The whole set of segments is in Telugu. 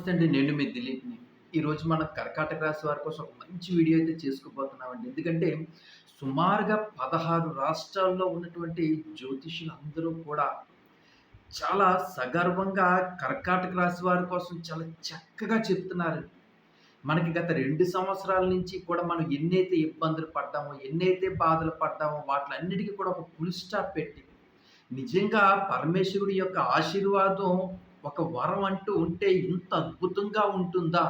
నమస్తే అండి నేను మీ దిలీప్ని ఈరోజు మన కర్కాటక రాశి వారి కోసం ఒక మంచి వీడియో అయితే చేసుకోబోతున్నామండి. ఎందుకంటే సుమారుగా పదహారు రాష్ట్రాల్లో ఉన్నటువంటి జ్యోతిషులు అందరూ కూడా చాలా సగర్వంగా కర్కాటక రాశి వారి కోసం చాలా చక్కగా చెప్తున్నారు. మనకి గత రెండు సంవత్సరాల నుంచి కూడా మనం ఎన్నైతే ఇబ్బందులు పడ్డామో ఎన్నైతే బాధలు పడ్డామో వాటిలన్నిటికీ కూడా ఒక ఫుల్ స్టాప్ పెట్టి నిజంగా పరమేశ్వరుడి యొక్క ఆశీర్వాదం ఒక వరం అంటూ ఉంటే ఇంత అద్భుతంగా ఉంటుందా?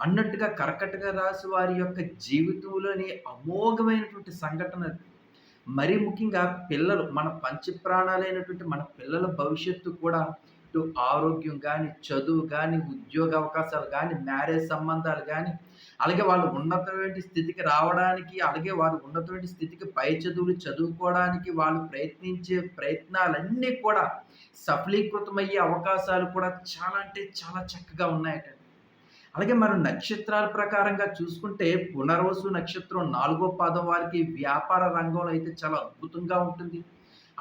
అన్నట్టుగా కర్కటక రాశి వారి యొక్క జీవితంలోని అమోఘమైనటువంటి సంఘటన మరీ ముఖ్యంగా పిల్లలు మన పంచప్రాణాలైనటువంటి మన పిల్లల భవిష్యత్తు కూడా ఇటు ఆరోగ్యం కానీ చదువు కానీ ఉద్యోగ అవకాశాలు కానీ మ్యారేజ్ సంబంధాలు కానీ అలాగే వాళ్ళు ఉన్నతమైన స్థితికి రావడానికి అలాగే వాళ్ళు ఉన్నతమైన స్థితికి పై చదువులు చదువుకోవడానికి వాళ్ళు ప్రయత్నించే ప్రయత్నాలన్నీ కూడా సఫలీకృతమయ్యే అవకాశాలు కూడా చాలా అంటే చాలా చక్కగా ఉన్నాయట. అలాగే మనం నక్షత్రాల ప్రకారంగా చూసుకుంటే పునర్వసు నక్షత్రం నాలుగో పాదం వారికి వ్యాపార రంగంలో అయితే చాలా అద్భుతంగా ఉంటుంది.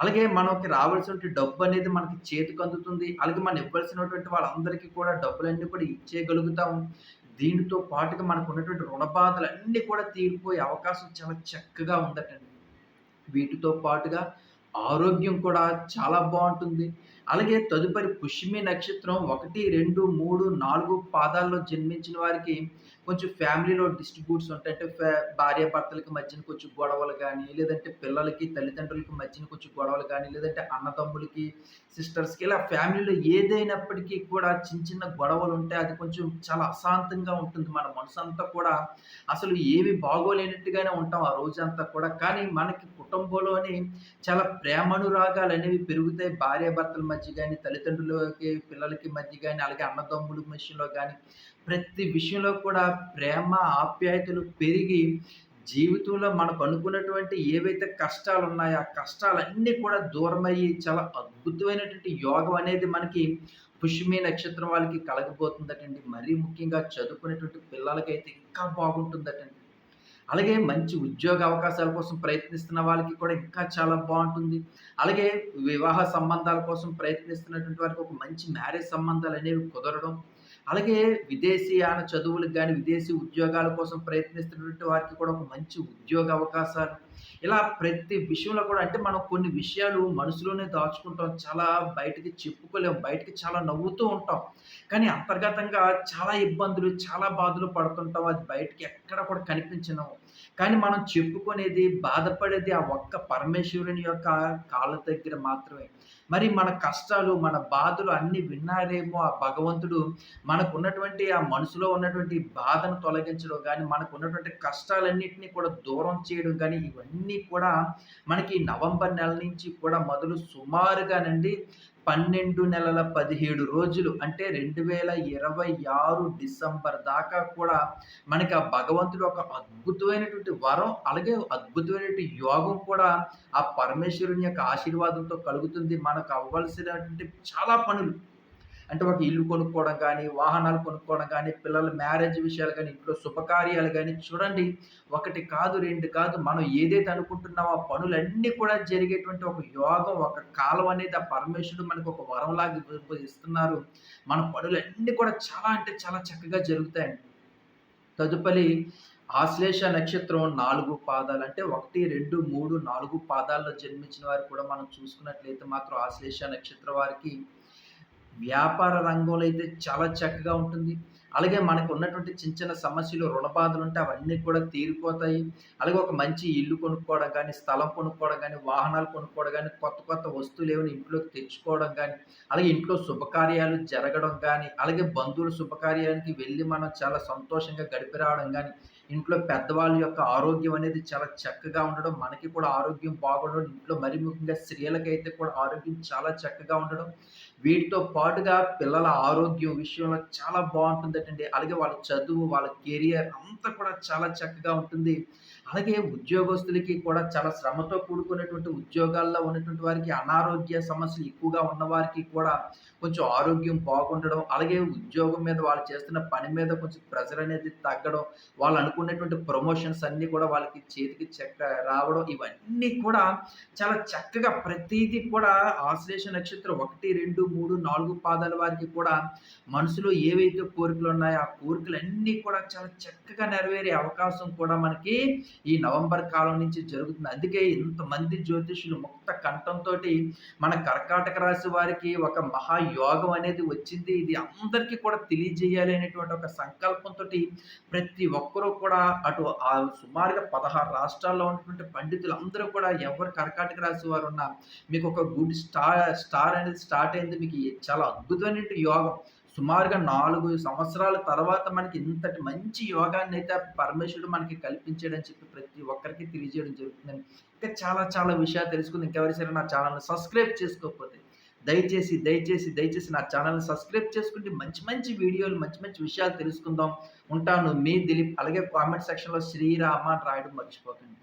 అలాగే మనకి రావాల్సినటువంటి డబ్బు అనేది మనకి చేతికి అందుతుంది. అలాగే మనం ఇవ్వాల్సినటువంటి వాళ్ళందరికీ కూడా డబ్బులన్నీ కూడా ఇచ్చేయగలుగుతాం దీనితో పాటుగా మనకు ఉన్నటువంటి రుణ బాధలు అన్నీ కూడా తీరిపోయే అవకాశం చాలా చక్కగా ఉందటండి. వీటితో పాటుగా ఆరోగ్యం కూడా చాలా బాగుంటుంది. అలాగే తదుపరి పుష్యమి నక్షత్రం ఒకటి రెండు మూడు నాలుగు పాదాల్లో జన్మించిన వారికి కొంచెం ఫ్యామిలీలో డిస్ట్రిబ్యూట్స్ ఉంటాయి. అంటే ఫ్యా- భార్య భర్తలకి మధ్యన కొంచెం గొడవలు కానీ లేదంటే పిల్లలకి తల్లిదండ్రులకి మధ్యన కొంచెం గొడవలు కానీ లేదంటే అన్నదమ్ములకి సిస్టర్స్కి ఇలా ఫ్యామిలీలో ఏదైనప్పటికీ కూడా చిన్న చిన్న గొడవలు ఉంటే అది కొంచెం చాలా అశాంతంగా ఉంటుంది. మన మనసు అంతా కూడా అసలు ఏమి బాగోలేనట్టుగానే ఉంటాం ఆ రోజంతా కూడా. కానీ మనకి కుటుంబంలోని చాలా ప్రేమనురాగాలు అనేవి పెరుగుతాయి. భార్యాభర్తల మధ్య మధ్య కానీ తల్లిదండ్రులకి పిల్లలకి మధ్య కానీ అలాగే అన్నదమ్ముల విషయంలో కానీ ప్రతి విషయంలో కూడా ప్రేమ ఆప్యాయతలు పెరిగి జీవితంలో మనకు అనుకున్నటువంటి ఏవైతే కష్టాలు ఉన్నాయో ఆ కష్టాలన్నీ కూడా దూరమయ్యి చాలా అద్భుతమైనటువంటి యోగం అనేది మనకి పుష్మి నక్షత్రం వాళ్ళకి కలగబోతుందటండి. మరీ ముఖ్యంగా చదువుకునేటువంటి పిల్లలకైతే ఇంకా బాగుంటుందటండి. అలాగే మంచి ఉద్యోగ అవకాశాల కోసం ప్రయత్నిస్తున్న వాళ్ళకి కూడా ఇంకా చాలా బాగుంటుంది. అలాగే వివాహ సంబంధాల కోసం ప్రయత్నిస్తున్నటువంటి వారికి ఒక మంచి మ్యారేజ్ సంబంధాలు అనేవి కుదరడం అలాగే విదేశీయాన చదువులకు కానీ విదేశీ ఉద్యోగాల కోసం ప్రయత్నిస్తున్నటువంటి వారికి కూడా ఒక మంచి ఉద్యోగ అవకాశాలు. ఇలా ప్రతి విషయంలో కూడా అంటే మనం కొన్ని విషయాలు మనసులోనే దాచుకుంటాం చాలా బయటకి చెప్పుకోలేం బయటకి చాలా నవ్వుతూ ఉంటాం. కానీ అంతర్గతంగా చాలా ఇబ్బందులు చాలా బాధలు పడుతుంటాం అది బయటకి ఎక్కడ కూడా కనిపించినాము కానీ మనం చెప్పుకునేది బాధపడేది ఆ ఒక్క పరమేశ్వరుని యొక్క కాళ్ళ దగ్గర మాత్రమే. మరి మన కష్టాలు మన బాధలు అన్నీ విన్నారేమో ఆ భగవంతుడు. మనకు ఉన్నటువంటి ఆ మనసులో ఉన్నటువంటి బాధను తొలగించడం కానీ మనకు ఉన్నటువంటి కష్టాలన్నింటినీ కూడా దూరం చేయడం కానీ ఇవన్నీ కూడా మనకి నవంబర్ నెల నుంచి కూడా మొదలు సుమారుగానండి పన్నెండు నెలల పదిహేడు రోజులు అంటే రెండు వేల ఇరవై ఆరు డిసెంబర్ దాకా కూడా మనకి ఆ భగవంతుడు ఒక అద్భుతమైనటువంటి వరం అలాగే అద్భుతమైనటువంటి యోగం కూడా ఆ పరమేశ్వరుని యొక్క ఆశీర్వాదంతో కలుగుతుంది. మనకు అవ్వాల్సినటువంటి చాలా పనులు. అంటే ఒక ఇల్లు కొనుక్కోవడం కానీ వాహనాలు కొనుక్కోవడం కానీ పిల్లల మ్యారేజ్ విషయాలు కానీ ఇంట్లో శుభకార్యాలు కానీ చూడండి. ఒకటి కాదు రెండు కాదు మనం ఏదైతే అనుకుంటున్నామో ఆ పనులన్నీ కూడా జరిగేటువంటి ఒక యోగం ఒక కాలం అనేది ఆ పరమేశ్వరుడు మనకు ఒక వరంలాగా ఇస్తున్నారు. మన పనులన్నీ కూడా చాలా అంటే చాలా చక్కగా జరుగుతాయండి. తదుపరి ఆశ్లేష నక్షత్రం నాలుగు పాదాలు. అంటే ఒకటి రెండు మూడు నాలుగు పాదాల్లో జన్మించిన వారు కూడా మనం చూసుకున్నట్లయితే మాత్రం ఆశ్లేష నక్షత్రం వారికి వ్యాపార రంగంలో అయితే చాలా చక్కగా ఉంటుంది. అలాగే మనకు ఉన్నటువంటి చిన్న చిన్న సమస్యలు రుణ బాధలు ఉంటే అవన్నీ కూడా తీరిపోతాయి. అలాగే ఒక మంచి ఇల్లు కొనుక్కోవడం కానీ స్థలం కొనుక్కోవడం కానీ వాహనాలు కొనుక్కోవడం కానీ కొత్త కొత్త వస్తువులు ఏమైనా ఇంట్లోకి తెచ్చుకోవడం కానీ అలాగే ఇంట్లో శుభకార్యాలు జరగడం కానీ అలాగే బంధువుల శుభకార్యానికి వెళ్ళి మనం చాలా సంతోషంగా గడిపి రావడం కానీ ఇంట్లో పెద్దవాళ్ళ యొక్క ఆరోగ్యం అనేది చాలా చక్కగా ఉండడం మనకి కూడా ఆరోగ్యం బాగుండడం ఇంట్లో మరి ముఖ్యంగా స్త్రీలకైతే కూడా ఆరోగ్యం చాలా చక్కగా ఉండడం. వీటితో పాటుగా పిల్లల ఆరోగ్యం విషయంలో చాలా బాగుంటుందటండి. అలాగే వాళ్ళ చదువు వాళ్ళ కెరియర్ అంతా కూడా చాలా చక్కగా ఉంటుంది. అలాగే ఉద్యోగస్తులకి కూడా చాలా శ్రమతో కూడుకున్నటువంటి ఉద్యోగాల్లో ఉన్నటువంటి వారికి అనారోగ్య సమస్యలు ఎక్కువగా ఉన్నవారికి కూడా కొంచెం ఆరోగ్యం బాగుండడం, అలాగే ఉద్యోగం మీద వాళ్ళు చేస్తున్న పని మీద కొంచెం ప్రెజర్ అనేది తగ్గడం, వాళ్ళు అనుకున్నటువంటి ప్రమోషన్స్ అన్నీ కూడా వాళ్ళకి చేతికి చెక్క రావడం, ఇవన్నీ కూడా చాలా చక్కగా ప్రతిదీ కూడా ఆశ్లేష నక్షత్రం 1, 2, 3, 4 పాదాల వారికి కూడా మనసులో ఏవైతే కోరికలు ఉన్నాయో ఆ కోరికలన్నీ కూడా చాలా చక్కగా నెరవేరే అవకాశం కూడా మనకి ఈ నవంబర్ కాలం నుంచి జరుగుతుంది. అందుకే ఇంతమంది జ్యోతిషులు ముక్త కంఠంతోటి మన కర్కాటక రాశి వారికి ఒక మహాయోగం అనేది వచ్చింది. ఇది అందరికీ కూడా తెలియజేయాలి అనేటువంటి ఒక సంకల్పంతో ప్రతి ఒక్కరూ కూడా అటు ఆ సుమారుగా 16 రాష్ట్రాల్లో ఉన్నటువంటి పండితులు అందరూ కూడా ఎవరు కర్కాటక రాశి వారున్నా మీకు ఒక గుడ్ స్టార్ స్టార్ అనేది స్టార్ట్ అయింది. మీకు చాలా అద్భుతమైనటువంటి యోగం. సుమారుగా నాలుగు సంవత్సరాల తర్వాత మనకి ఇంతటి మంచి యోగాన్నయితే పరమేశ్వరుడు మనకి కల్పించాడని చెప్పి ప్రతి ఒక్కరికి తెలియజేయడం జరుగుతుందండి. ఇంకా చాలా చాలా విషయాలు తెలుసుకుంది ఇంకెవరైనా సరే నా ఛానల్ని సబ్స్క్రైబ్ చేసుకోకపోతే దయచేసి, దయచేసి, దయచేసి నా ఛానల్ని సబ్స్క్రైబ్ చేసుకుంటే మంచి మంచి వీడియోలు, మంచి మంచి విషయాలు తెలుసుకుందాం. ఉంటాను. మీ దిలీప్. అలాగే కామెంట్ సెక్షన్‌లో శ్రీరామ అని రాయడం మర్చిపోకండి.